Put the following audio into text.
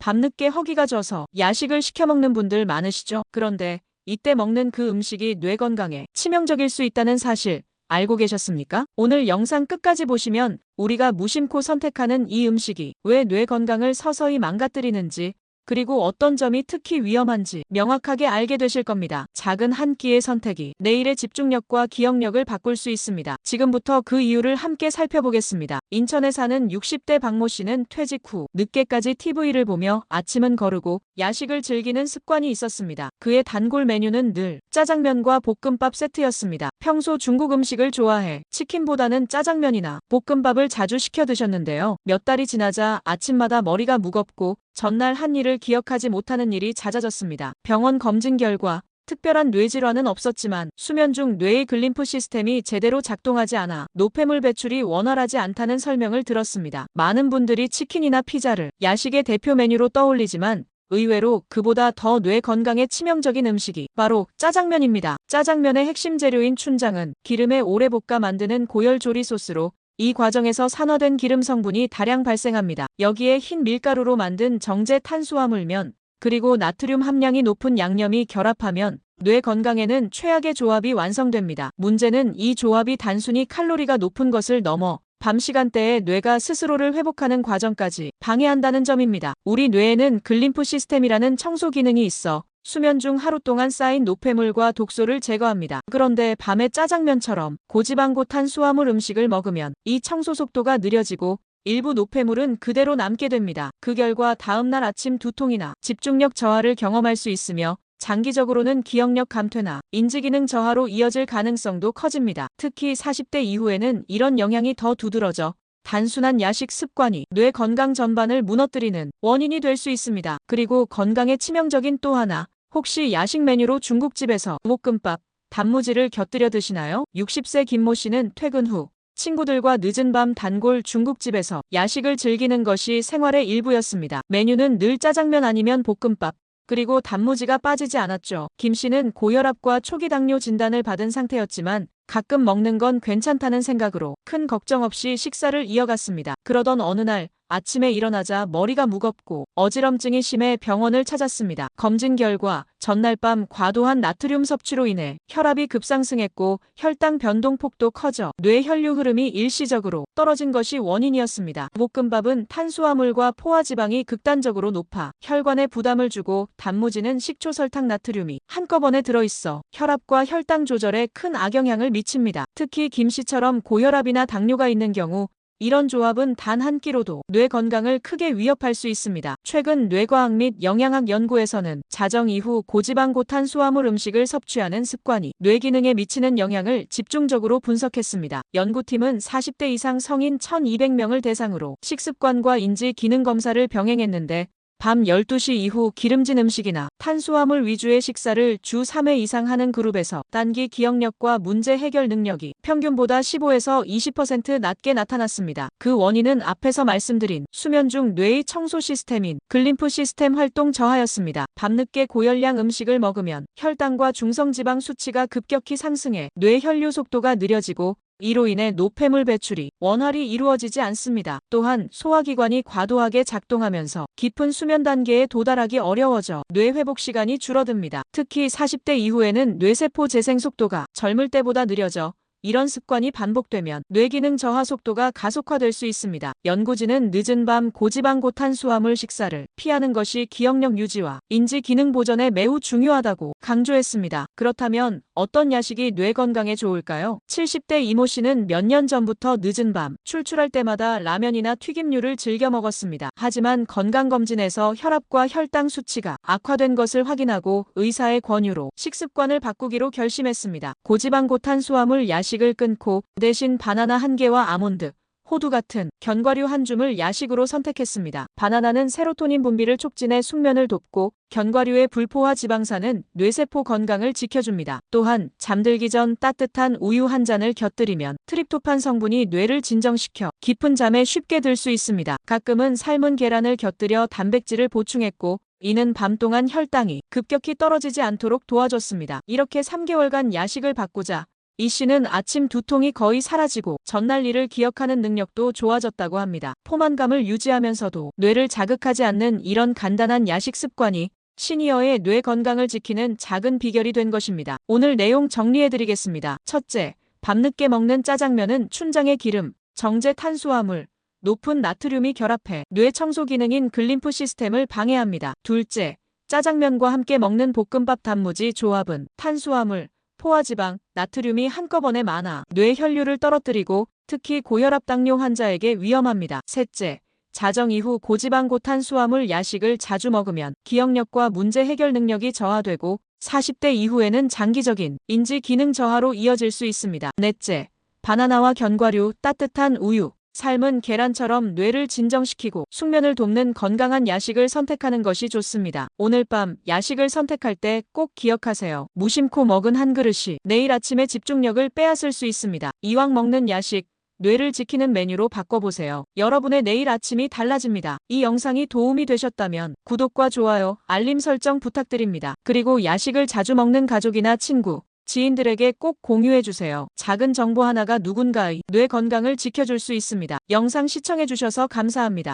밤늦게 허기가 져서 야식을 시켜 먹는 분들 많으시죠? 그런데 이때 먹는 그 음식이 뇌 건강에 치명적일 수 있다는 사실 알고 계셨습니까? 오늘 영상 끝까지 보시면 우리가 무심코 선택하는 이 음식이 왜 뇌 건강을 서서히 망가뜨리는지 그리고 어떤 점이 특히 위험한지 명확하게 알게 되실 겁니다. 작은 한 끼의 선택이 내일의 집중력과 기억력을 바꿀 수 있습니다. 지금부터 그 이유를 함께 살펴보겠습니다. 인천에 사는 60대 박모 씨는 퇴직 후 늦게까지 TV를 보며 아침은 거르고 야식을 즐기는 습관이 있었습니다. 그의 단골 메뉴는 늘 짜장면과 볶음밥 세트였습니다. 평소 중국 음식을 좋아해 치킨보다는 짜장면이나 볶음밥을 자주 시켜 드셨는데요. 몇 달이 지나자 아침마다 머리가 무겁고 전날 한 일을 기억하지 못하는 일이 잦아졌습니다. 병원 검진 결과 특별한 뇌질환은 없었지만 수면 중 뇌의 글림프 시스템이 제대로 작동하지 않아 노폐물 배출이 원활하지 않다는 설명을 들었습니다. 많은 분들이 치킨이나 피자를 야식의 대표 메뉴로 떠올리지만 의외로 그보다 더 뇌 건강에 치명적인 음식이 바로 짜장면입니다. 짜장면의 핵심 재료인 춘장은 기름에 오래 볶아 만드는 고열 조리 소스로 이 과정에서 산화된 기름 성분이 다량 발생합니다. 여기에 흰 밀가루로 만든 정제 탄수화물면 그리고 나트륨 함량이 높은 양념이 결합하면 뇌 건강에는 최악의 조합이 완성됩니다. 문제는 이 조합이 단순히 칼로리가 높은 것을 넘어 밤 시간대에 뇌가 스스로를 회복하는 과정까지 방해한다는 점입니다. 우리 뇌에는 글림프 시스템이라는 청소 기능이 있어 수면 중 하루 동안 쌓인 노폐물과 독소를 제거합니다. 그런데 밤에 짜장면처럼 고지방 고 탄수화물 음식을 먹으면 이 청소 속도가 느려지고 일부 노폐물은 그대로 남게 됩니다. 그 결과 다음날 아침 두통이나 집중력 저하를 경험할 수 있으며 장기적으로는 기억력 감퇴나 인지기능 저하로 이어질 가능성도 커집니다. 특히 40대 이후에는 이런 영향이 더 두드러져 단순한 야식 습관이 뇌 건강 전반을 무너뜨리는 원인이 될 수 있습니다. 그리고 건강에 치명적인 또 하나, 혹시 야식 메뉴로 중국집에서 볶음밥, 단무지를 곁들여 드시나요? 60세 김모 씨는 퇴근 후 친구들과 늦은 밤 단골 중국집에서 야식을 즐기는 것이 생활의 일부였습니다. 메뉴는 늘 짜장면 아니면 볶음밥, 그리고 단무지가 빠지지 않았죠. 김 씨는 고혈압과 초기 당뇨 진단을 받은 상태였지만 가끔 먹는 건 괜찮다는 생각으로 큰 걱정 없이 식사를 이어갔습니다. 그러던 어느 날 아침에 일어나자 머리가 무겁고 어지럼증이 심해 병원을 찾았습니다. 검진 결과 전날 밤 과도한 나트륨 섭취로 인해 혈압이 급상승했고 혈당 변동폭도 커져 뇌 혈류 흐름이 일시적으로 떨어진 것이 원인이었습니다. 볶음밥은 탄수화물과 포화지방이 극단적으로 높아 혈관에 부담을 주고 단무지는 식초 설탕 나트륨이 한꺼번에 들어있어 혈압과 혈당 조절에 큰 악영향을 미 칩니다. 특히 김 씨처럼 고혈압이나 당뇨가 있는 경우 이런 조합은 단 한 끼로도 뇌 건강을 크게 위협할 수 있습니다. 최근 뇌과학 및 영양학 연구에서는 자정 이후 고지방 고탄수화물 음식을 섭취하는 습관이 뇌 기능에 미치는 영향을 집중적으로 분석했습니다. 연구팀은 40대 이상 성인 1200명을 대상으로 식습관과 인지 기능 검사를 병행했는데 밤 12시 이후 기름진 음식이나 탄수화물 위주의 식사를 주 3회 이상 하는 그룹에서 단기 기억력과 문제 해결 능력이 평균보다 15에서 20% 낮게 나타났습니다. 그 원인은 앞에서 말씀드린 수면 중 뇌의 청소 시스템인 글림프 시스템 활동 저하였습니다. 밤늦게 고열량 음식을 먹으면 혈당과 중성지방 수치가 급격히 상승해 뇌 혈류 속도가 느려지고 이로 인해 노폐물 배출이 원활히 이루어지지 않습니다. 또한 소화기관이 과도하게 작동하면서 깊은 수면 단계에 도달하기 어려워져 뇌 회복 시간이 줄어듭니다. 특히 40대 이후에는 뇌세포 재생 속도가 젊을 때보다 느려져 이런 습관이 반복되면 뇌기능 저하 속도가 가속화될 수 있습니다. 연구진은 늦은 밤 고지방 고탄수화물 식사를 피하는 것이 기억력 유지와 인지 기능 보전에 매우 중요하다고 강조했습니다. 그렇다면 어떤 야식이 뇌 건강에 좋을까요? 70대 이모 씨는 몇 년 전부터 늦은 밤 출출할 때마다 라면이나 튀김류를 즐겨 먹었습니다. 하지만 건강검진에서 혈압과 혈당 수치가 악화된 것을 확인하고 의사의 권유로 식습관을 바꾸기로 결심했습니다. 고지방 고탄수화물 야식을 끊고 대신 바나나 한 개와 아몬드, 호두 같은 견과류 한 줌을 야식으로 선택했습니다. 바나나는 세로토닌 분비를 촉진해 숙면을 돕고 견과류의 불포화 지방산은 뇌세포 건강을 지켜줍니다. 또한 잠들기 전 따뜻한 우유 한 잔을 곁들이면 트립토판 성분이 뇌를 진정시켜 깊은 잠에 쉽게 들 수 있습니다. 가끔은 삶은 계란을 곁들여 단백질을 보충했고 이는 밤 동안 혈당이 급격히 떨어지지 않도록 도와줬습니다. 이렇게 3개월간 야식을 바꾸자 이 씨는 아침 두통이 거의 사라지고 전날 일을 기억하는 능력도 좋아졌다고 합니다. 포만감을 유지하면서도 뇌를 자극하지 않는 이런 간단한 야식 습관이 시니어의 뇌 건강을 지키는 작은 비결이 된 것입니다. 오늘 내용 정리해드리겠습니다. 첫째, 밤늦게 먹는 짜장면은 춘장의 기름, 정제 탄수화물, 높은 나트륨이 결합해 뇌 청소 기능인 글림프 시스템을 방해합니다. 둘째, 짜장면과 함께 먹는 볶음밥 단무지 조합은 탄수화물, 포화지방, 나트륨이 한꺼번에 많아 뇌 혈류를 떨어뜨리고 특히 고혈압 당뇨 환자에게 위험합니다. 셋째, 자정 이후 고지방 고탄수화물 야식을 자주 먹으면 기억력과 문제 해결 능력이 저하되고 40대 이후에는 장기적인 인지 기능 저하로 이어질 수 있습니다. 넷째, 바나나와 견과류, 따뜻한 우유, 삶은 계란처럼 뇌를 진정시키고 숙면을 돕는 건강한 야식을 선택하는 것이 좋습니다. 오늘 밤 야식을 선택할 때 꼭 기억하세요. 무심코 먹은 한 그릇이 내일 아침에 집중력을 빼앗을 수 있습니다. 이왕 먹는 야식, 뇌를 지키는 메뉴로 바꿔보세요. 여러분의 내일 아침이 달라집니다. 이 영상이 도움이 되셨다면 구독과 좋아요, 알림 설정 부탁드립니다. 그리고 야식을 자주 먹는 가족이나 친구, 지인들에게 꼭 공유해주세요. 작은 정보 하나가 누군가의 뇌 건강을 지켜줄 수 있습니다. 영상 시청해주셔서 감사합니다.